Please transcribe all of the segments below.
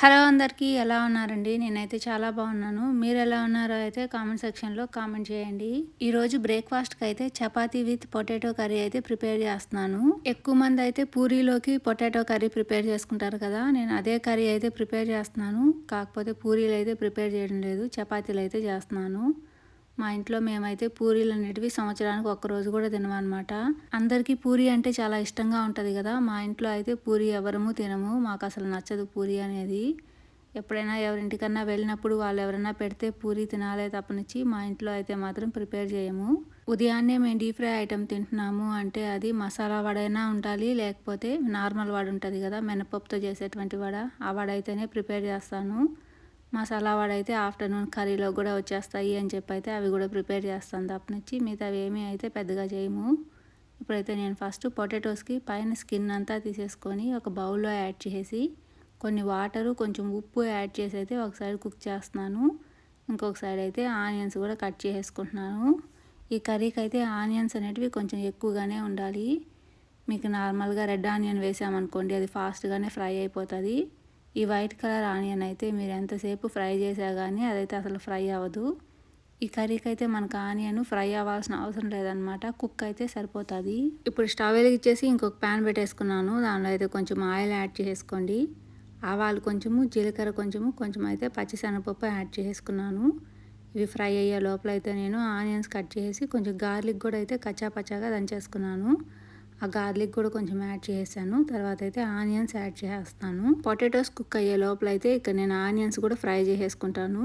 Hello అందరికీ ఎలా ఉన్నారండి? నేనైతే చాలా బాగున్నాను. మీరు ఎలా ఉన్నారో అయితే కామెంట్ సెక్షన్లో కామెంట్ చేయండి. ఈరోజు బ్రేక్ఫాస్ట్కి అయితే చపాతీ విత్ పొటాటో కర్రీ అయితే ప్రిపేర్ చేస్తున్నాను. ఎక్కువ మంది అయితే పూరీలోకి పొటాటో కర్రీ ప్రిపేర్ చేసుకుంటారు కదా నేను అదే కర్రీ అయితే ప్రిపేర్ చేస్తున్నాను. కాకపోతే పూరీలు అయితే ప్రిపేర్ చేయడం లేదు చపాతీలు అయితే చేస్తున్నాను. మా ఇంట్లో మేమైతే పూరీలు అనేటివి సంవత్సరానికి ఒక్కరోజు కూడా తినమనమాట అందరికీ పూరి అంటే చాలా ఇష్టంగా ఉంటుంది కదా. మా ఇంట్లో అయితే పూరి ఎవరము తినము. మాకు అసలు నచ్చదు పూరీ అనేది. ఎప్పుడైనా ఎవరింటికన్నా వెళ్ళినప్పుడు వాళ్ళు ఎవరైనా పెడితే పూరి తినాలే తప్పనిచ్చి మా ఇంట్లో అయితే మాత్రం ప్రిపేర్ చేయము. ఉదయాన్నే మేము డీప్ ఫ్రై ఐటెం తింటున్నాము అంటే అది మసాలా వడైనా ఉండాలి లేకపోతే నార్మల్ వడ ఉంటుంది కదా మినపప్పుతో చేసేటువంటి వడ. ఆ వడ అయితేనే ప్రిపేర్ చేస్తాను. మసాలా వాడైతే అయితే ఆఫ్టర్నూన్ కర్రీలో కూడా వచ్చేస్తాయి అని చెప్పి అయితే అవి కూడా ప్రిపేర్ చేస్తాను తప్పనిచ్చి. మిగతా ఏమీ అయితే పెద్దగా చేయము. ఇప్పుడైతే నేను ఫస్ట్ పొటాటోస్కి పైన స్కిన్ అంతా తీసేసుకొని ఒక బౌల్లో యాడ్ చేసి కొన్ని వాటరు కొంచెం ఉప్పు యాడ్ చేసి అయితే ఒకసారి కుక్ చేస్తున్నాను. ఇంకొక సైడ్ అయితే ఆనియన్స్ కూడా కట్ చేసుకుంటున్నాను ఈ కర్రీకి అయితే ఆనియన్స్ అనేటివి కొంచెం ఎక్కువగానే ఉండాలి. మీకు నార్మల్గా రెడ్ ఆనియన్ వేసామనుకోండి అది ఫాస్ట్గానే ఫ్రై అయిపోతుంది. ఈ వైట్ కలర్ ఆనియన్ అయితే మీరు ఎంతసేపు ఫ్రై చేసా కానీ అదైతే అసలు ఫ్రై అవ్వదు. ఈ కర్రీకి అయితే మనకు ఆనియన్ ఫ్రై అవ్వాల్సిన అవసరం లేదనమాట కుక్ అయితే సరిపోతుంది. ఇప్పుడు స్టవ్ వెలిగించేసి ఇంకొక ప్యాన్ పెట్టేసుకున్నాను. దానిలో అయితే కొంచెం ఆయిల్ యాడ్ చేసుకోండి. ఆవాలు కొంచెము జీలకర్ర కొంచెము కొంచెం అయితే పచ్చిశనగపప్పు యాడ్ చేసుకున్నాను. ఇవి ఫ్రై అయ్యే లోపల అయితే నేను ఆనియన్స్ కట్ చేసి కొంచెం గార్లిక్ కూడా అయితే కచ్చా పచ్చాగా దంచేసుకున్నాను. ఆ గార్లిక్ కూడా కొంచెం యాడ్ చేసాను. తర్వాత అయితే ఆనియన్స్ యాడ్ చేస్తాను. పొటాటోస్ కుక్ అయ్యే లోపల అయితే ఇక్కడ నేను ఆనియన్స్ కూడా ఫ్రై చేసేసుకుంటాను.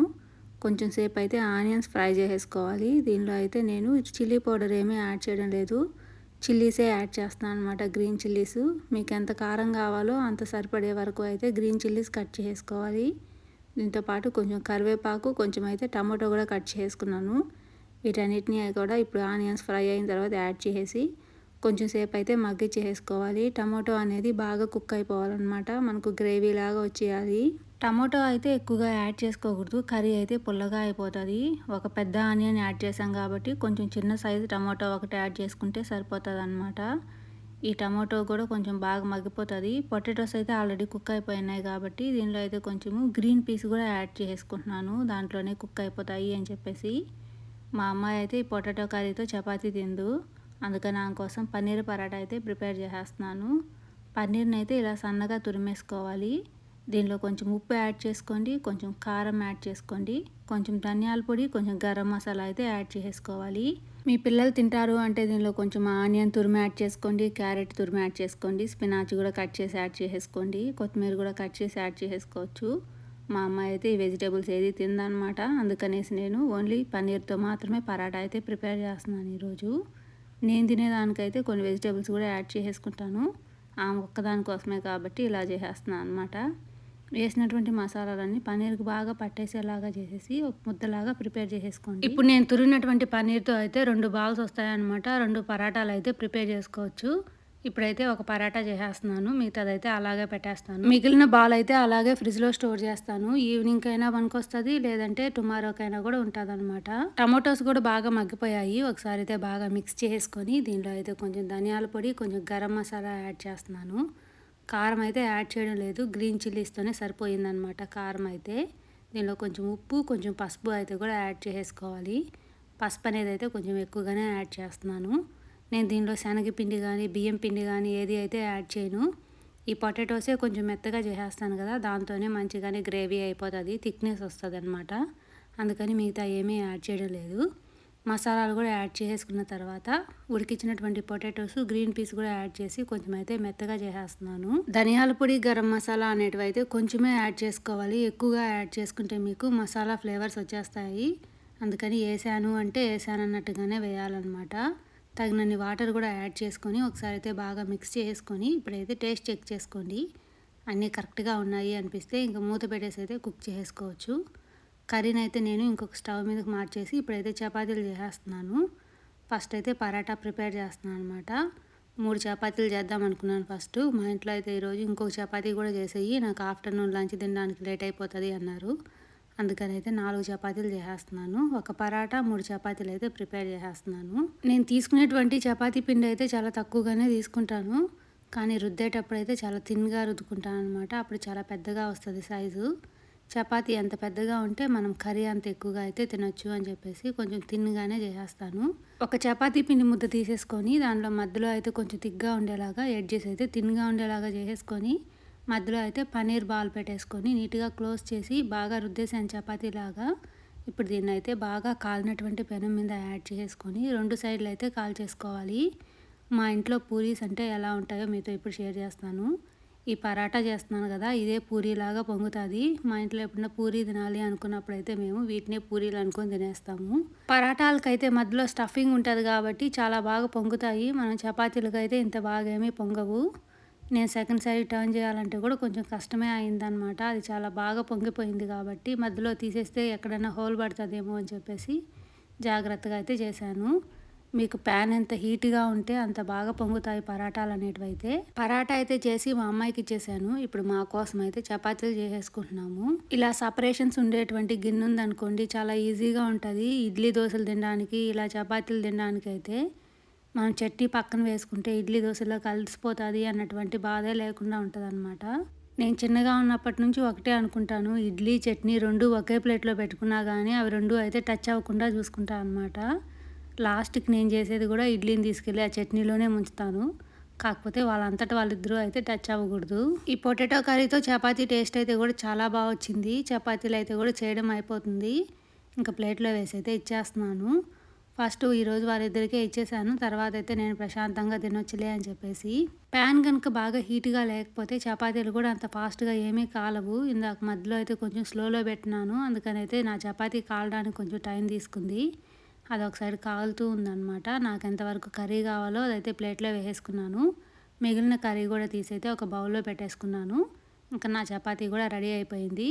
కొంచెం సేపు అయితే ఆనియన్స్ ఫ్రై చేసేసుకోవాలి. దీనిలో అయితే నేను చిల్లీ పౌడర్ ఏమీ యాడ్ చేయడం లేదు. చిల్లీసే యాడ్ చేస్తాను అనమాట గ్రీన్ చిల్లీస్. మీకు ఎంత కారం కావాలో అంత సరిపడే వరకు అయితే గ్రీన్ చిల్లీస్ కట్ చేసుకోవాలి దీంతో పాటు కొంచెం కరివేపాకు కొంచెం అయితే టమాటో కూడా కట్ చేసుకున్నాను వీటన్నిటిని కూడా ఇప్పుడు ఆనియన్స్ ఫ్రై అయిన తర్వాత యాడ్ చేసి కొంచెం సేపు అయితే మగ్గి చేసుకోవాలి టమాటో అనేది బాగా కుక్ అయిపోవాలన్నమాట. మనకు గ్రేవీ లాగా వచ్చేయాలి. టమాటో అయితే ఎక్కువగా యాడ్ చేసుకోకూడదు. కర్రీ అయితే పుల్లగా అయిపోతుంది. ఒక పెద్ద ఆనియన్ యాడ్ చేసాం కాబట్టి కొంచెం చిన్న సైజు టమాటో ఒకటి యాడ్ చేసుకుంటే సరిపోతుంది అనమాట ఈ టమాటో కూడా కొంచెం బాగా మగ్గిపోతుంది. పొటాటోస్ అయితే ఆల్రెడీ కుక్ అయిపోయినాయి కాబట్టి దీనిలో అయితే కొంచెము గ్రీన్ పీస్ కూడా యాడ్ చేసుకుంటున్నాను. దాంట్లోనే కుక్ అయిపోతాయి అని చెప్పేసి. మా అమ్మాయి అయితే ఈ పొటాటో కర్రీతో చపాతీ తిందు. అందుకని నా కోసం పన్నీర్ పరాటా అయితే ప్రిపేర్ చేసేస్తున్నాను. పన్నీర్ని అయితే ఇలా సన్నగా తురిమేసుకోవాలి. దీనిలో కొంచెం ఉప్పు యాడ్ చేసుకోండి కొంచెం కారం యాడ్ చేసుకోండి కొంచెం ధనియాల పొడి కొంచెం గరం మసాలా అయితే యాడ్ చేసుకోవాలి మీ పిల్లలు తింటారు అంటే దీనిలో కొంచెం ఆనియన్ తురిమి యాడ్ చేసుకోండి క్యారెట్ తురిమి యాడ్ చేసుకోండి స్పినాచ్ కూడా కట్ చేసి యాడ్ చేసేసుకోండి కొత్తిమీర కూడా కట్ చేసి యాడ్ చేసుకోవచ్చు. మా అమ్మాయి అయితే ఈ వెజిటేబుల్స్ ఏది తిందనమాట. అందుకనేసి నేను ఓన్లీ పన్నీర్తో మాత్రమే పరాటా అయితే ప్రిపేర్ చేస్తున్నాను ఈరోజు. నేను తినేదానికైతే కొన్ని వెజిటేబుల్స్ కూడా యాడ్ చేసేసుకుంటాను. ఆమె ఒక్కదాని కోసమే కాబట్టి ఇలా చేసేస్తున్నాను అనమాట వేసినటువంటి మసాలాలన్నీ పన్నీర్కి బాగా పట్టేసేలాగా చేసేసి ఒక ముద్దలాగా ప్రిపేర్ చేసేసుకోండి. ఇప్పుడు నేను తురిగినటువంటి పన్నీర్తో అయితే రెండు బాల్స్ వస్తాయన్నమాట. రెండు పరాటాలు అయితే ప్రిపేర్ చేసుకోవచ్చు. ఇప్పుడైతే ఒక పరాటా చేసేస్తున్నాను. మిగతాదైతే అలాగే పెట్టేస్తాను. మిగిలిన బాల్ అయితే అలాగే ఫ్రిడ్జ్లో స్టోర్ చేస్తాను. ఈవినింగ్ అయినా వస్తుంది లేదంటే టుమారోకైనా కూడా ఉంటుంది అనమాట టమాటోస్ కూడా బాగా మగ్గిపోయాయి. ఒకసారి అయితే బాగా మిక్స్ చేసుకొని దీనిలో అయితే కొంచెం ధనియాల పొడి కొంచెం గరం మసాలా యాడ్ చేస్తున్నాను. కారం అయితే యాడ్ చేయడం లేదు. గ్రీన్ చిల్లీస్తోనే సరిపోయిందనమాట కారం అయితే. దీనిలో కొంచెం ఉప్పు కొంచెం పసుపు అయితే కూడా యాడ్ చేసుకోవాలి. పసుపు అనేది అయితే కొంచెం ఎక్కువగానే యాడ్ చేస్తున్నాను. నేను దీనిలో శనగపిండి కానీ బియ్యం పిండి కానీ ఏది అయితే యాడ్ చేయను. ఈ పొటాటోసే కొంచెం మెత్తగా చేసేస్తాను కదా దాంతోనే మంచిగానే గ్రేవీ అయిపోతుంది థిక్నెస్ వస్తుంది అనమాట అందుకని మిగతా ఏమీ యాడ్ చేయడం లేదు. మసాలాలు కూడా యాడ్ చేసుకున్న తర్వాత ఉడికించినటువంటి పొటాటోస్ గ్రీన్ పీస్ కూడా యాడ్ చేసి కొంచెం అయితే మెత్తగా చేసేస్తున్నాను. ధనియాల పొడి గరం మసాలా అనేటివి అయితే కొంచెమే యాడ్ చేసుకోవాలి. ఎక్కువగా యాడ్ చేసుకుంటే మీకు మసాలా ఫ్లేవర్స్ వచ్చేస్తాయి. అందుకని వేసాను అంటే వేసాను అన్నట్టుగానే వేయాలన్నమాట. తగినన్ని వాటర్ కూడా యాడ్ చేసుకొని ఒకసారి అయితే బాగా మిక్స్ చేసుకొని ఇప్పుడైతే టేస్ట్ చెక్ చేసుకోండి. అన్నీ కరెక్ట్గా ఉన్నాయి అనిపిస్తే ఇంకా మూత పెట్టేసి అయితే కుక్ చేసుకోవచ్చు. కర్రీని అయితే నేను ఇంకొక స్టవ్ మీదకి మార్చేసి ఇప్పుడైతే చపాతీలు చేసేస్తున్నాను. ఫస్ట్ అయితే పరాటా ప్రిపేర్ చేస్తున్నాను అనమాట మూడు చపాతీలు చేద్దాం అనుకున్నాను ఫస్ట్. మా ఇంట్లో అయితే ఈరోజు ఇంకొక చపాతీ కూడా చేసేయి. నాకు ఆఫ్టర్నూన్ లంచ్ తినడానికి లేట్ అయిపోతుంది అన్నారు. అందుకని అయితే నాలుగు చపాతీలు చేసేస్తున్నాను. ఒక పరాటా మూడు చపాతీలు అయితే ప్రిపేర్ చేసేస్తున్నాను. నేను తీసుకునేటువంటి చపాతీ పిండి అయితే చాలా తక్కువగానే తీసుకుంటాను. కానీ రుద్దేటప్పుడు అయితే చాలా థిన్గా రుద్దుకుంటాను అనమాట అప్పుడు చాలా పెద్దగా వస్తుంది సైజు. చపాతీ ఎంత పెద్దగా ఉంటే మనం కర్రీ అంత ఎక్కువగా అయితే తినొచ్చు అని చెప్పేసి కొంచెం తిన్నుగానే చేసేస్తాను. ఒక చపాతీ పిండి ముద్ద తీసేసుకొని దాంట్లో మధ్యలో అయితే కొంచెం తిగ్గా ఉండేలాగా ఎడ్జెస్ అయితే తిన్గా ఉండేలాగా చేసేసుకొని మధ్యలో అయితే పన్నీర్ బాల్ పెట్టేసుకొని నీట్గా క్లోజ్ చేసి బాగా రుద్దేసాను చపాతీలాగా. ఇప్పుడు దీన్ని అయితే బాగా కాలినటువంటి పెనం మీద యాడ్ చేసుకొని రెండు సైడ్లు అయితే కాల్ చేసుకోవాలి. మా ఇంట్లో పూరీస్ అంటే ఎలా ఉంటాయో మీతో ఇప్పుడు షేర్ చేస్తాను. ఈ పరాటా చేస్తున్నాను కదా ఇదే పూరీలాగా పొంగుతుంది. మా ఇంట్లో ఎప్పుడైనా పూరీ తినాలి అనుకున్నప్పుడు అయితే మేము వీటినే పూరీలు అనుకొని తినేస్తాము. పరాటాలకైతే మధ్యలో స్టఫింగ్ ఉంటుంది కాబట్టి చాలా బాగా పొంగుతాయి. మనం చపాతీలకైతే అయితే ఇంత బాగా ఏమీ పొంగవు. నేను సెకండ్ సైడ్ టర్న్ చేయాలంటే కూడా కొంచెం కష్టమే అయిందనమాట అది చాలా బాగా పొంగిపోయింది కాబట్టి మధ్యలో తీసేస్తే ఎక్కడైనా హోల్ పడుతుందేమో అని చెప్పేసి జాగ్రత్తగా అయితే చేశాను. మీకు ప్యాన్ ఎంత హీట్గా ఉంటే అంత బాగా పొంగుతాయి పరాటాలు అనేటివి అయితే పరాటా అయితే చేసి మా అమ్మాయికి ఇచ్చేసాను ఇప్పుడు మా కోసం అయితే చపాతీలు చేసేసుకుంటున్నాము. ఇలా సపరేషన్స్ ఉండేటువంటి గిన్నె ఉందనుకోండి చాలా ఈజీగా ఉంటుంది. ఇడ్లీ దోశలు తినడానికి ఇలా చపాతీలు తినడానికి అయితే మనం చట్నీ పక్కన వేసుకుంటే ఇడ్లీ దోశలో కలిసిపోతుంది అన్నటువంటి బాధే లేకుండా ఉంటుంది అనమాట నేను చిన్నగా ఉన్నప్పటి నుంచి ఒకటే అనుకుంటాను ఇడ్లీ చట్నీ రెండు ఒకే ప్లేట్లో పెట్టుకున్నా కానీ అవి రెండు అయితే టచ్ అవ్వకుండా చూసుకుంటాను అనమాట లాస్ట్కి నేను చేసేది కూడా ఇడ్లీని తీసుకెళ్ళి ఆ చట్నీలోనే ముంచుతాను. కాకపోతే వాళ్ళంతటా వాళ్ళిద్దరూ అయితే టచ్ అవ్వకూడదు. ఈ పొటాటో కర్రీతో చపాతీ టేస్ట్ అయితే కూడా చాలా బాగా వచ్చింది. చపాతీలు అయితే కూడా చేయడం అయిపోతుంది. ఇంకా ప్లేట్లో వేసి అయితే ఇచ్చేస్తున్నాను. ఫస్ట్ ఈరోజు వారిద్దరికే ఇచ్చేసాను తర్వాత అయితే నేను ప్రశాంతంగా తినొచ్చులే అని చెప్పేసి. ప్యాన్ కనుక బాగా హీట్గా లేకపోతే చపాతీలు కూడా అంత ఫాస్ట్గా ఏమీ కాలవు. ఇందాక మధ్యలో అయితే కొంచెం స్లోలో పెట్టినాను. అందుకని అయితే నా చపాతీ కాలడానికి కొంచెం టైం తీసుకుంది. అది ఒక సైడ్ కాలుతూ ఉందనమాట నాకు ఎంతవరకు కర్రీ కావాలో అదైతే ప్లేట్లో వేసేసుకున్నాను. మిగిలిన కర్రీ కూడా తీసైతే ఒక బౌల్లో పెట్టేసుకున్నాను. ఇంకా నా చపాతీ కూడా రెడీ అయిపోయింది.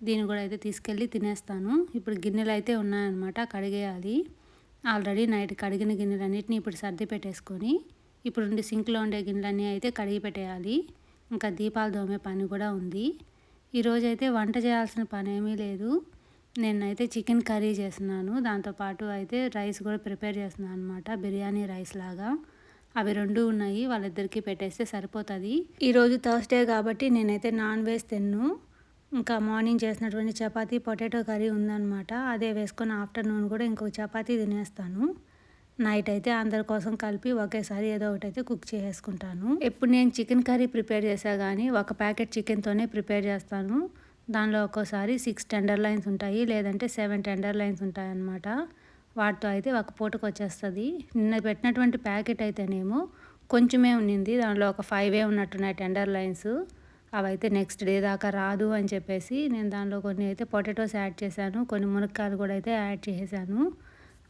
దీన్ని కూడా అయితే తీసుకెళ్ళి తినేస్తాను. ఇప్పుడు గిన్నెలు అయితే ఉన్నాయన్నమాట కడిగేయాలి. ఆల్రెడీ నైట్ కడిగిన గిన్నెలన్నిటిని ఇప్పుడు సర్ది పెట్టేసుకొని ఇప్పుడు ఉండి సింక్లో ఉండే గిన్నెలన్నీ అయితే కడిగి పెట్టేయాలి. ఇంకా దీపాలు దోమే పని కూడా ఉంది. ఈరోజైతే వంట చేయాల్సిన పని ఏమీ లేదు. నేనైతే చికెన్ కర్రీ చేస్తున్నాను. దాంతోపాటు అయితే రైస్ కూడా ప్రిపేర్ చేస్తున్నాను అనమాట బిర్యానీ రైస్ లాగా. అవి రెండు ఉన్నాయి. వాళ్ళిద్దరికీ పెట్టేస్తే సరిపోతుంది. ఈరోజు థర్స్డే కాబట్టి నేనైతే నాన్ వెజ్ తిన్ను. ఇంకా మార్నింగ్ చేసినటువంటి చపాతీ పొటాటో కర్రీ ఉందన్నమాట. అదే వేసుకొని ఆఫ్టర్నూన్ కూడా ఇంకొక చపాతీ తినేస్తాను. నైట్ అయితే అందరి కోసం కలిపి ఒకేసారి ఏదో ఒకటి అయితే కుక్ చేసుకుంటాను ఎప్పుడు నేను చికెన్ కర్రీ ప్రిపేర్ చేసా కానీ ఒక ప్యాకెట్ చికెన్తోనే ప్రిపేర్ చేస్తాను. దానిలో ఒక్కోసారి సిక్స్ టెండర్ లైన్స్ ఉంటాయి లేదంటే సెవెన్ టెండర్ లైన్స్ ఉంటాయి అన్నమాట వాటితో అయితే ఒక పూటకు వచ్చేస్తుంది. నిన్న పెట్టినటువంటి ప్యాకెట్ అయితేనేమో కొంచెమే ఉన్నింది. దానిలో ఒక ఫైవే ఉన్నట్టున్నాయి టెండర్ లైన్స్. అవైతే నెక్స్ట్ డే దాకా రాదు అని చెప్పేసి నేను దానిలో కొన్ని అయితే పొటాటోస్ యాడ్ చేశాను కొన్ని మునక్కాయలు కూడా అయితే యాడ్ చేసేసాను.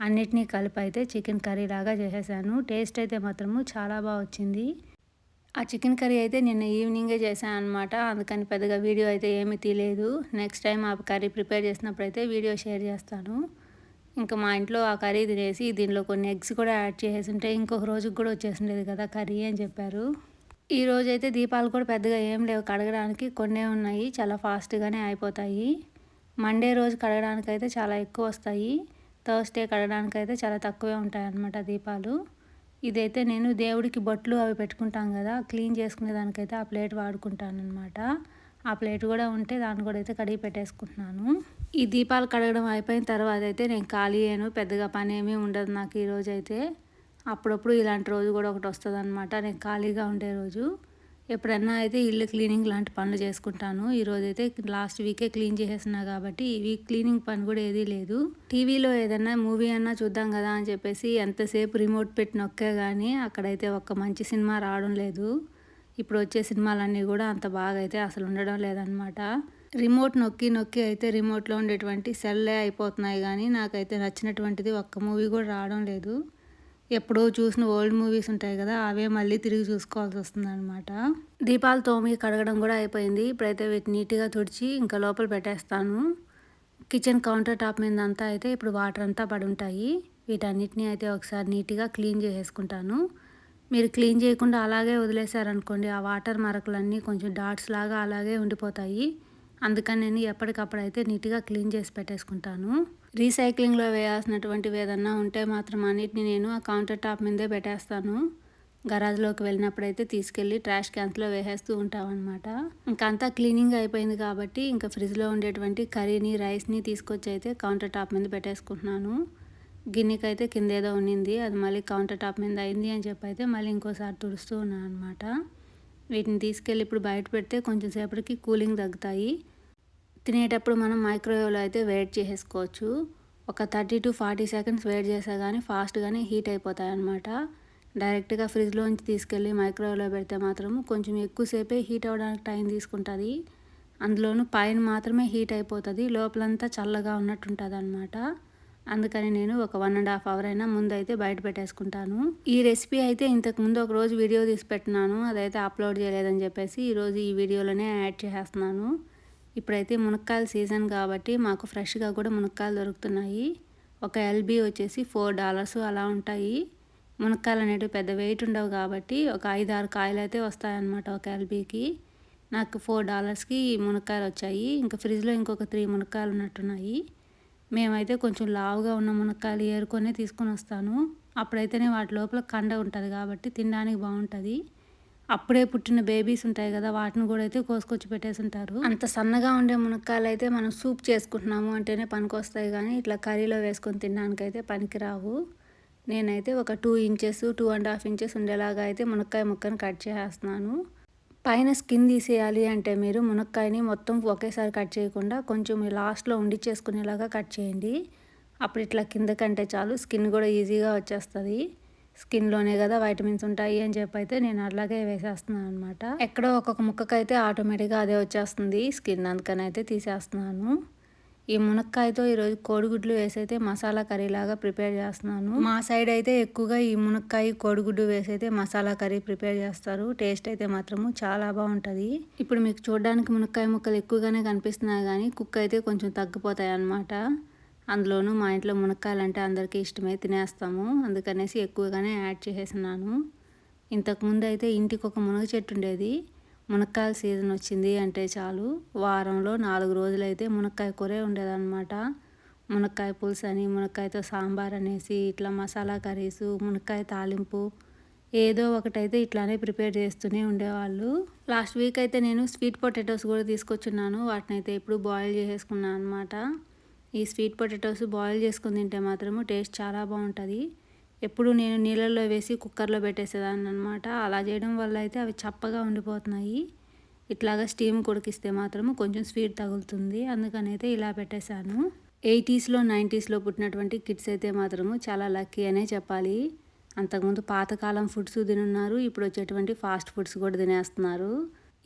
అన్నిటినీ కలిపి అయితే చికెన్ కర్రీ లాగా చేసేసాను. టేస్ట్ అయితే మాత్రము చాలా బాగా వచ్చింది. ఆ చికెన్ కర్రీ అయితే నిన్న ఈవినింగే చేశాను అనమాట అందుకని పెద్దగా వీడియో అయితే ఏమీ తీయలేదు. నెక్స్ట్ టైం ఆ కర్రీ ప్రిపేర్ చేసినప్పుడు అయితే వీడియో షేర్ చేస్తాను. ఇంకా మా ఇంట్లో ఆ కర్రీ తినేసి దీనిలో కొన్ని ఎగ్స్ కూడా యాడ్ చేసేసి ఉంటే ఇంకొక రోజుకి కూడా వచ్చేసిండేది కదా కర్రీ అని చెప్పారు. ఈ రోజైతే దీపాలు కూడా పెద్దగా ఏం లేవు. కడగడానికి కొన్నే ఉన్నాయి. చాలా ఫాస్ట్గానే అయిపోతాయి. మండే రోజు కడగడానికి అయితే చాలా ఎక్కువ వస్తాయి. థర్స్డే కడగడానికి అయితే చాలా తక్కువే ఉంటాయి అన్నమాట దీపాలు. ఇదైతే నేను దేవుడికి బొట్లు అవి పెట్టుకుంటాం కదా క్లీన్ చేసుకునే దానికైతే ఆ ప్లేట్ వాడుకుంటాను అనమాట ఆ ప్లేట్ కూడా ఉంటే దాన్ని కూడా అయితే కడిగి పెట్టేసుకుంటున్నాను. ఈ దీపాలు కడగడం అయిపోయిన తర్వాత అయితే నేను ఖాళీ అయ్యాను. పెద్దగా పని ఏమీ ఉండదు నాకు ఈరోజు అయితే అప్పుడప్పుడు ఇలాంటి రోజు కూడా ఒకటి వస్తుంది అనమాట నేను ఖాళీగా ఉండే రోజు ఎప్పుడన్నా అయితే ఇల్లు క్లీనింగ్ లాంటి పనులు చేసుకుంటాను. ఈరోజు అయితే లాస్ట్ వీకే క్లీన్ చేసేస్తున్నా కాబట్టి ఈ వీక్ క్లీనింగ్ పని కూడా ఏదీ లేదు. టీవీలో ఏదన్నా మూవీ అన్నా చూద్దాం కదా అని చెప్పేసి ఎంతసేపు రిమోట్ పెట్టి నొక్కే కానీ అక్కడైతే ఒక్క మంచి సినిమా రావడం లేదు. ఇప్పుడు వచ్చే సినిమాలన్నీ కూడా అంత బాగా అయితే అసలు ఉండడం లేదనమాట రిమోట్ నొక్కి నొక్కి అయితే రిమోట్లో ఉండేటువంటి సెల్లే అయిపోతున్నాయి కానీ నాకైతే నచ్చినటువంటిది ఒక్క మూవీ కూడా రావడం లేదు. ఎప్పుడో చూసిన ఓల్డ్ మూవీస్ ఉంటాయి కదా అవే మళ్ళీ తిరిగి చూసుకోవాల్సి వస్తుంది అనమాట దీపాలు తోమి కడగడం కూడా అయిపోయింది. ఇప్పుడైతే వీటి నీట్గా తుడిచి ఇంకా లోపల పెట్టేస్తాను. కిచెన్ కౌంటర్ టాప్ మీద అంతా అయితే ఇప్పుడు వాటర్ అంతా పడి ఉంటాయి. వీటన్నిటిని అయితే ఒకసారి నీట్గా క్లీన్ చేసేసుకుంటాను. మీరు క్లీన్ చేయకుండా అలాగే వదిలేశారనుకోండి ఆ వాటర్ మరకలన్నీ కొంచెం డాట్స్ లాగా అలాగే ఉండిపోతాయి. అందుకని నేను ఎప్పటికప్పుడు అయితే నీట్గా క్లీన్ చేసి పెట్టేసుకుంటాను. రీసైక్లింగ్లో వేయాల్సినటువంటివి ఏదన్నా ఉంటే మాత్రం అన్నిటిని నేను ఆ కౌంటర్ టాప్ మీదే పెట్టేస్తాను. గరాజ్లోకి వెళ్ళినప్పుడైతే తీసుకెళ్ళి ట్రాష్ క్యాన్స్లో వేసేస్తూ ఉంటాం అనమాట ఇంకా అంతా క్లీనింగ్ అయిపోయింది కాబట్టి ఇంకా ఫ్రిడ్జ్లో ఉండేటువంటి కర్రీని రైస్ని తీసుకొచ్చి అయితే కౌంటర్ టాప్ మీద పెట్టేసుకుంటున్నాను. గిన్నెకైతే కింద ఏదో ఉన్నింది అది మళ్ళీ కౌంటర్ టాప్ మీద అయింది అని చెప్పి అయితే మళ్ళీ ఇంకోసారి తుడుస్తూ ఉన్నాను అనమాట వీటిని తీసుకెళ్ళి ఇప్పుడు బయట పెడితే కొంచెం సేపటికి కూలింగ్ తగ్గుతాయి. తినేటప్పుడు మనం మైక్రోవేవ్లో అయితే వెయిట్ చేసేసుకోవచ్చు. ఒక thirty to forty seconds wait చేసా కానీ ఫాస్ట్గానే హీట్ అయిపోతాయి అనమాట డైరెక్ట్గా ఫ్రిడ్జ్లోంచి తీసుకెళ్ళి మైక్రోవేవ్లో పెడితే మాత్రం కొంచెం ఎక్కువసేపే హీట్ అవ్వడానికి టైం తీసుకుంటుంది. అందులోనూ పైన మాత్రమే హీట్ అయిపోతుంది. లోపలంతా చల్లగా ఉన్నట్టుంటుంది అనమాట అందుకని నేను ఒక వన్ అండ్ హాఫ్ అవర్ అయినా ముందు అయితే బయట పెట్టేసుకుంటాను. ఈ రెసిపీ అయితే ఇంతకు ముందు ఒక రోజు వీడియో తీసి పెట్టినాను. అదైతే అప్లోడ్ చేయలేదని చెప్పేసి ఈరోజు ఈ వీడియోలోనే యాడ్ చేసేస్తున్నాను. ఇప్పుడైతే మునక్కాయల సీజన్ కాబట్టి మాకు ఫ్రెష్గా కూడా మునక్కాయలు దొరుకుతున్నాయి. ఒక ఎల్బీ వచ్చేసి ఫోర్ డాలర్స్ అలా ఉంటాయి. మునక్కాయలు అనేవి పెద్ద వెయిట్ ఉండవు కాబట్టి ఒక ఐదు ఆరు కాయలు అయితే వస్తాయన్నమాట ఒక ఎల్బీకి. నాకు ఫోర్ డాలర్స్కి మునక్కాయలు వచ్చాయి. ఇంకా ఫ్రిడ్జ్లో ఇంకొక త్రీ మునక్కాయలు ఉన్నట్టున్నాయి. మేమైతే కొంచెం లావుగా ఉన్న మునక్కాయలు ఏరుకొని తీసుకొని వస్తాను. అప్పుడైతేనే వాటి లోపల కండ ఉంటుంది కాబట్టి తినడానికి బాగుంటుంది. అప్పుడే పుట్టిన బేబీస్ ఉంటాయి కదా వాటిని కూడా అయితే కోసుకొచ్చి పెట్టేసి ఉంటారు. అంత సన్నగా ఉండే మునక్కాయలు అయితే మనం సూప్ చేసుకుంటున్నాము అంటేనే పనికొస్తాయి కానీ ఇట్లా కర్రీలో వేసుకొని తినడానికి అయితే పనికిరావు. నేనైతే ఒక two inches two and half inches ఉండేలాగా అయితే మునక్కాయ ముక్కను కట్ చేసేస్తున్నాను. పైన స్కిన్ తీసేయాలి అంటే మీరు మునక్కాయని మొత్తం ఒకేసారి కట్ చేయకుండా కొంచెం లాస్ట్లో ఉండి చేసుకునేలాగా కట్ చేయండి. అప్పుడు ఇట్లా కింద కంటే చాలు స్కిన్ కూడా ఈజీగా వచ్చేస్తుంది. స్కిన్లోనే కదా వైటమిన్స్ ఉంటాయి అని చెప్పి అయితే నేను అలాగే వేసేస్తున్నాను అనమాట ఎక్కడో ఒక్కొక్క ముక్కకైతే ఆటోమేటిక్గా అదే వచ్చేస్తుంది స్కిన్ అందుకని అయితే తీసేస్తున్నాను. ఈ మునక్కాయతో ఈరోజు కోడిగుడ్లు వేసైతే మసాలా కర్రీ లాగా ప్రిపేర్ చేస్తున్నాను. మా సైడ్ అయితే ఎక్కువగా ఈ మునక్కాయ కోడిగుడ్డు వేసైతే మసాలా కర్రీ ప్రిపేర్ చేస్తారు. టేస్ట్ అయితే మాత్రము చాలా బాగుంటుంది. ఇప్పుడు మీకు చూడడానికి మునక్కాయ ముక్కలు ఎక్కువగానే కనిపిస్తున్నాయి కానీ కుక్ అయితే కొంచెం తగ్గిపోతాయి అన్నమాట. అందులోనూ మా ఇంట్లో మునక్కాయలు అంటే అందరికీ ఇష్టమే తినేస్తాము. అందుకనేసి ఎక్కువగానే యాడ్ చేసేసినాను. ఇంతకుముందు అయితే ఇంటికి ఒక మునగ చెట్టు ఉండేది. మునక్కాయల సీజన్ వచ్చింది అంటే చాలు. వారంలో నాలుగు రోజులైతే మునక్కాయ కూరే ఉండేదన్నమాట. మునక్కాయ పులుసు అని మునక్కాయతో సాంబార్ అనేసి ఇట్లా మసాలా కర్రీస్ మునక్కాయ తాలింపు ఏదో ఒకటైతే ఇట్లానే ప్రిపేర్ చేస్తూనే ఉండేవాళ్ళు. లాస్ట్ వీక్ అయితే నేను స్వీట్ పొటాటోస్ కూడా తీసుకొచ్చున్నాను. వాటిని అయితే ఇప్పుడు బాయిల్ చేసేసుకున్నాను అనమాట ఈ స్వీట్ పొటాటోస్ బాయిల్ చేసుకుని తింటే మాత్రము టేస్ట్ చాలా బాగుంటుంది. ఎప్పుడు నేను నీళ్ళల్లో వేసి కుక్కర్లో పెట్టేసేదాన్ని అనమాట అలా చేయడం వల్ల అయితే అవి చప్పగా ఉండిపోతున్నాయి. ఇట్లాగా స్టీమ్ కొడికిస్తే మాత్రము కొంచెం స్వీట్ తగులుతుంది. అందుకని అయితే ఇలా పెట్టేశాను. ఎయిటీస్లో నైంటీస్లో పుట్టినటువంటి కిడ్స్ అయితే మాత్రము చాలా లక్కీ అనే చెప్పాలి. అంతకుముందు పాతకాలం ఫుడ్స్ తినున్నారు. ఇప్పుడు వచ్చేటువంటి ఫాస్ట్ ఫుడ్స్ కూడా తినేస్తున్నారు.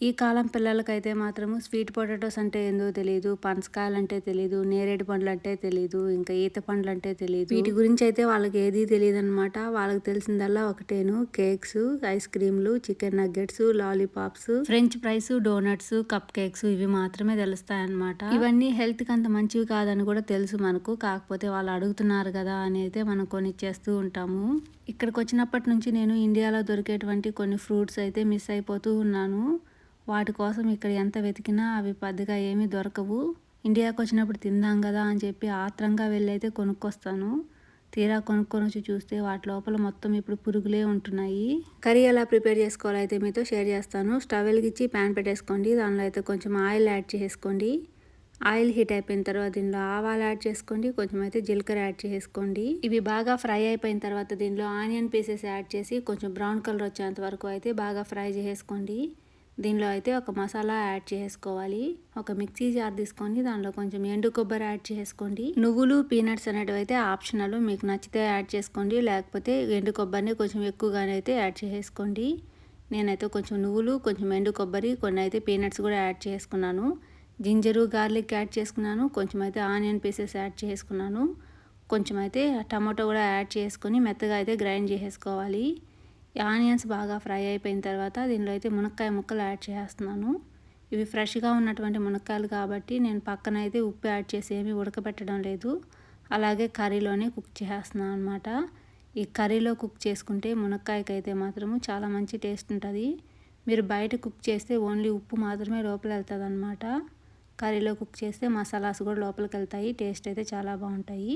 ఈ కాలం పిల్లలకైతే మాత్రము స్వీట్ పొటాటోస్ అంటే ఏందో తెలియదు పనసకాయలు అంటే తెలియదు నేరేడు పండ్లు అంటే తెలియదు ఇంకా ఈత పండ్లు అంటే తెలియదు వీటి గురించి అయితే వాళ్ళకి ఏది తెలియదు అనమాట వాళ్ళకి తెలిసిందల్లా ఒకటేను కేక్స్ ఐస్ క్రీమ్లు chicken nuggets lollipops. French fries donuts cup cakes ఇవి మాత్రమే తెలుస్తాయి అనమాట ఇవన్నీ హెల్త్కి అంత మంచివి కాదని కూడా తెలుసు మనకు. కాకపోతే వాళ్ళు అడుగుతున్నారు కదా అని అయితే మనం కొనిచ్చేస్తూ ఉంటాము. ఇక్కడికి వచ్చినప్పటి నుంచి నేను ఇండియాలో దొరికేటువంటి కొన్ని ఫ్రూట్స్ అయితే మిస్ అయిపోతూ ఉన్నాను. వాటి కోసం ఇక్కడ ఎంత వెతికినా అవి పెద్దగా ఏమీ దొరకవు. ఇండియాకి వచ్చినప్పుడు తిందాం కదా అని చెప్పి ఆత్రంగా వెళ్ళైతే కొనుక్కొస్తాను. తీరా కొనుక్కొని వచ్చి చూస్తే వాటి లోపల మొత్తం ఇప్పుడు పురుగులే ఉంటున్నాయి. కర్రీ ఎలా ప్రిపేర్ చేసుకోవాలో అయితే మీతో షేర్ చేస్తాను. స్టవ్ వెలిగించి ప్యాన్ పెట్టేసుకోండి. దానిలో అయితే కొంచెం ఆయిల్ యాడ్ చేసుకోండి ఆయిల్ హీట్ అయిపోయిన తర్వాత దీనిలో ఆవాలు యాడ్ చేసుకోండి. కొంచెం అయితే జీలకర్ర యాడ్ చేసుకోండి ఇవి బాగా ఫ్రై అయిపోయిన తర్వాత దీనిలో ఆనియన్ పీసెస్ యాడ్ చేసి కొంచెం బ్రౌన్ కలర్ వచ్చేంత వరకు అయితే బాగా ఫ్రై చేసుకోండి దీనిలో అయితే ఒక మసాలా యాడ్ చేసుకోవాలి. ఒక మిక్సీ జార్ తీసుకొని దానిలో కొంచెం ఎండు కొబ్బరి యాడ్ చేసుకోండి. నువ్వులు పీనట్స్ అనేటివి అయితే ఆప్షనల్. మీకు నచ్చితే యాడ్ చేసుకోండి. లేకపోతే ఎండు కొబ్బరిని కొంచెం ఎక్కువగానే అయితే యాడ్ చేసుకోండి. నేనైతే కొంచెం నువ్వులు కొంచెం ఎండు కొబ్బరి కొన్ని అయితే పీనట్స్ కూడా యాడ్ చేసుకున్నాను. జింజరు గార్లిక్ యాడ్ చేసుకున్నాను. కొంచెం అయితే ఆనియన్ పీసెస్ యాడ్ చేసుకున్నాను. కొంచెం అయితే టమాటో కూడా యాడ్ చేసుకొని మెత్తగా అయితే గ్రైండ్ చేసేసుకోవాలి ఆనియన్స్ బాగా ఫ్రై అయిపోయిన తర్వాత దీనిలో అయితే మునక్కాయ ముక్కలు యాడ్ చేస్తున్నాను. ఇవి ఫ్రెష్గా ఉన్నటువంటి మునక్కాయలు కాబట్టి నేను పక్కన అయితే ఉప్పు యాడ్ చేసి ఏమీ ఉడకబెట్టడం లేదు. అలాగే కర్రీలోనే కుక్ చేస్తున్నాను అనమాట ఈ కర్రీలో కుక్ చేసుకుంటే మునక్కాయకి అయితే మాత్రము చాలా మంచి టేస్ట్ ఉంటుంది. మీరు బయట కుక్ చేస్తే ఓన్లీ ఉప్పు మాత్రమే లోపల వెళ్తుంది అనమాట కర్రీలో కుక్ చేస్తే మసాలాస్ కూడా లోపలికి వెళ్తాయి టేస్ట్ అయితే చాలా బాగుంటాయి.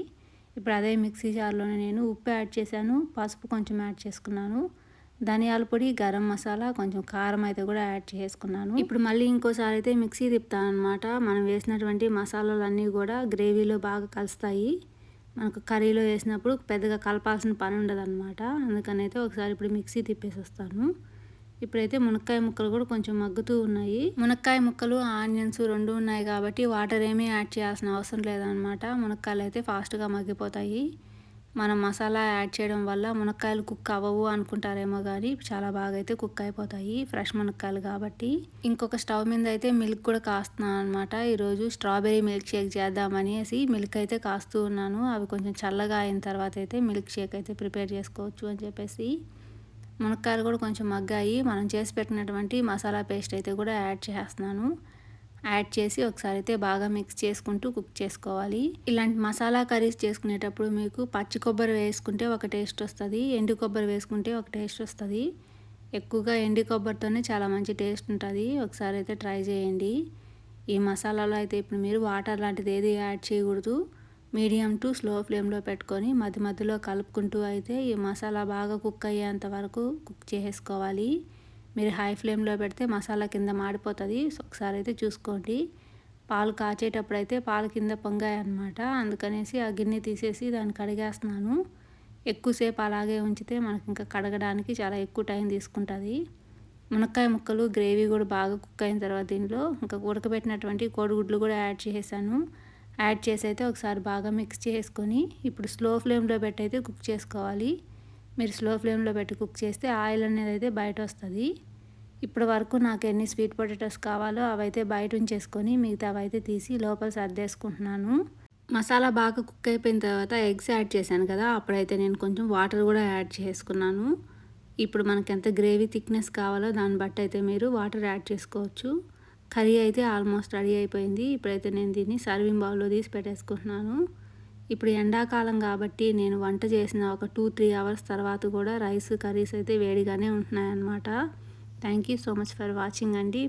ఇప్పుడు అదే మిక్సీ జార్లోనే నేను ఉప్పు యాడ్ చేశాను పసుపు కొంచెం యాడ్ చేసుకున్నాను. ధనియాల పొడి గరం మసాలా కొంచెం కారం అయితే కూడా యాడ్ చేసుకున్నాను. ఇప్పుడు మళ్ళీ ఇంకోసారి అయితే మిక్సీ తిప్పుతాను అనమాట మనం వేసినటువంటి మసాలాలు అన్నీ కూడా గ్రేవీలో బాగా కలుస్తాయి. మనకు కర్రీలో వేసినప్పుడు పెద్దగా కలపాల్సిన పని ఉండదు అనమాట అందుకని అయితే ఒకసారి ఇప్పుడు మిక్సీ తిప్పేసి వస్తాను. ఇప్పుడైతే మునక్కాయ ముక్కలు కూడా కొంచెం మగ్గుతూ ఉన్నాయి. మునక్కాయ ముక్కలు ఆనియన్స్ రెండు ఉన్నాయి కాబట్టి వాటర్ ఏమీ యాడ్ చేయాల్సిన అవసరం లేదనమాట మునక్కాయలు అయితే ఫాస్ట్గా మగ్గిపోతాయి. మనం మసాలా యాడ్ చేయడం వల్ల మునక్కాయలు కుక్ అవ్వవు అనుకుంటారేమో కానీ చాలా బాగా అయితే కుక్ అయిపోతాయి ఫ్రెష్ మునక్కాయలు కాబట్టి. ఇంకొక స్టవ్ మీద అయితే మిల్క్ కూడా కాస్తున్నాను అనమాట ఈరోజు స్ట్రాబెర్రీ మిల్క్ షేక్ చేద్దామనేసి మిల్క్ అయితే కాస్తూ ఉన్నాను. అవి కొంచెం చల్లగా అయిన తర్వాత అయితే మిల్క్ షేక్ అయితే ప్రిపేర్ చేసుకోవచ్చు అని చెప్పేసి. మునక్కాయలు కూడా కొంచెం మగ్గాయి. మనం చేసి పెట్టినటువంటి మసాలా పేస్ట్ అయితే కూడా యాడ్ చేస్తున్నాను. యాడ్ చేసి ఒకసారి అయితే బాగా మిక్స్ చేసుకుంటూ కుక్ చేసుకోవాలి. ఇలాంటి మసాలా కర్రీస్ చేసుకునేటప్పుడు మీకు పచ్చి కొబ్బరి వేసుకుంటే ఒక టేస్ట్ వస్తుంది ఎండు కొబ్బరి వేసుకుంటే ఒక టేస్ట్ వస్తుంది. ఎక్కువగా ఎండు కొబ్బరితోనే చాలా మంచి టేస్ట్ ఉంటుంది. ఒకసారి అయితే ట్రై చేయండి. ఈ మసాలాలో అయితే ఇప్పుడు మీరు వాటర్ లాంటిది ఏది యాడ్ చేయకూడదు. మీడియం టు స్లో ఫ్లేమ్లో పెట్టుకొని మధ్య మధ్యలో కలుపుకుంటూ అయితే ఈ మసాలా బాగా కుక్ అయ్యేంత వరకు కుక్ చేసుకోవాలి. మీరు హై ఫ్లేమ్లో పెడితే మసాలా కింద మాడిపోతుంది. ఒకసారి అయితే చూసుకోండి. పాలు కాచేటప్పుడు అయితే పాలు కింద పొంగాయి అనమాట అందుకనేసి ఆ గిన్నె తీసేసి దాన్ని కడిగేస్తున్నాను. ఎక్కువసేపు అలాగే ఉంచితే మనకి ఇంకా కడగడానికి చాలా ఎక్కువ టైం తీసుకుంటుంది. మునక్కాయ ముక్కలు గ్రేవీ కూడా బాగా కుక్ అయిన తర్వాత దీనిలో ఇంకా ఉడకబెట్టినటువంటి కోడిగుడ్లు కూడా యాడ్ చేసేసాను. యాడ్ చేసి అయితే ఒకసారి బాగా మిక్స్ చేసుకొని ఇప్పుడు స్లో ఫ్లేమ్లో పెట్టి అయితే కుక్ చేసుకోవాలి. మీరు స్లో ఫ్లేమ్లో పెట్టి కుక్ చేస్తే ఆయిల్ అనేది అయితే బయట వస్తుంది. ఇప్పటి వరకు నాకు ఎన్ని స్వీట్ పొటాటోస్ కావాలో అవైతే బయట ఉంచేసుకొని మిగతా అవైతే తీసి లోపల సర్దేసుకుంటున్నాను. మసాలా బాగా కుక్ అయిపోయిన తర్వాత ఎగ్స్ యాడ్ చేశాను కదా అప్పుడైతే నేను కొంచెం వాటర్ కూడా యాడ్ చేసుకున్నాను. ఇప్పుడు మనకి ఎంత గ్రేవీ థిక్నెస్ కావాలో దాన్ని బట్టి అయితే మీరు వాటర్ యాడ్ చేసుకోవచ్చు. కర్రీ అయితే ఆల్మోస్ట్ రెడీ అయిపోయింది. ఇప్పుడైతే నేను దీన్ని సర్వింగ్ బౌల్లో తీసి పెట్టేసుకుంటున్నాను. ఇప్పుడు ఎండాకాలం కాబట్టి నేను వంట చేసిన ఒక టూ త్రీ అవర్స్ తర్వాత కూడా రైస్ కర్రీస్ అయితే వేడిగానే ఉంటున్నాయన్నమాట. Thank you so much for watching అండి.